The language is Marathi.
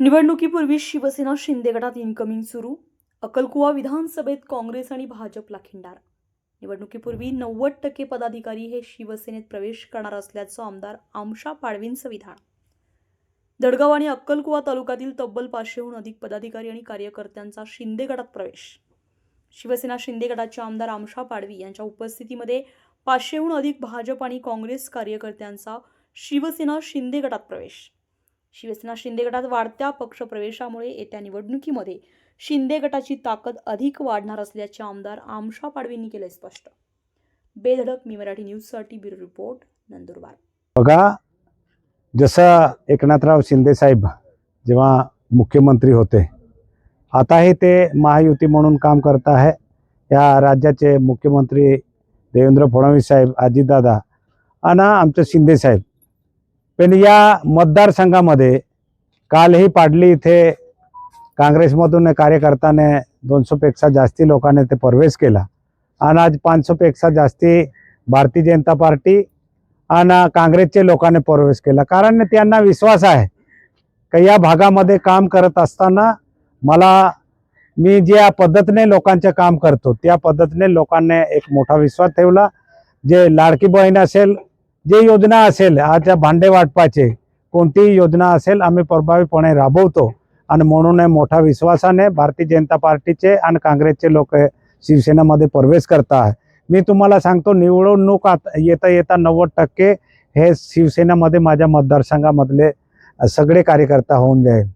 निवडणुकीपूर्वी शिवसेना शिंदे गटात इनकमिंग सुरू अक्कलकुवा विधानसभेत काँग्रेस आणि भाजपला खिंडार. निवडणुकीपूर्वी नव्वद टक्के पदाधिकारी हे शिवसेनेत प्रवेश करणार असल्याचं आमदार आमशा पाडवींचं विधान. दडगाव आणि अक्कलकुवा तालुक्यातील तब्बल पाचशेहून अधिक पदाधिकारी आणि कार्यकर्त्यांचा शिंदे गटात प्रवेश. शिवसेना शिंदे गटाचे आमदार आमशा पाडवी यांच्या उपस्थितीमध्ये पाचशेहून अधिक भाजप आणि काँग्रेस कार्यकर्त्यांचा शिवसेना शिंदे गटात प्रवेश. शिवसेना शिंदे गटात वाढत्या पक्षप्रवेशामुळे येत्या निवडणुकीमध्ये शिंदे गटाची ताकद अधिक वाढणार असल्याचे आमदार आमशा पाडवींनी केलं स्पष्ट. बेधडक मी मराठी न्यूजसाठी ब्युरो रिपोर्ट नंदुरबार. बघा जसं एकनाथराव शिंदे साहेब जेव्हा मुख्यमंत्री होते आताही ते महायुती म्हणून काम करत आहे. या राज्याचे मुख्यमंत्री देवेंद्र फडणवीस साहेब अजितदादा आणि आमचं शिंदे साहेब पण या मतदारसंघामध्ये कालही पाडली इथे काँग्रेसमधून कार्यकर्त्याने दोनशेपेक्षा जास्ती लोकांनी ते प्रवेश केला. आणि आज पाचशेपेक्षा जास्ती भारतीय जनता पार्टी आणि काँग्रेसचे लोकांनी प्रवेश केला. कारण त्यांना विश्वास आहे का या भागामध्ये काम करत असताना मला मी ज्या पद्धतीने लोकांचे काम करतो त्या पद्धतीने लोकांनी एक मोठा विश्वास ठेवला. जे लाडकी बहीण असेल जे योजना असेल आता भांडे वाटपाचे कोणतीही योजना असेल आम्ही प्रभावीपणे राबवतो. आणि म्हणून मोठा विश्वासाने भारतीय जनता पार्टीचे आणि काँग्रेसचे लोक शिवसेनेमध्ये प्रवेश करता मी तुम्हाला सांगतो निवडणूक आता येता येता नव्वद टक्के हे शिवसेनेमध्ये माझ्या मतदारसंघामधले सगळे कार्यकर्ता होऊन जाईल.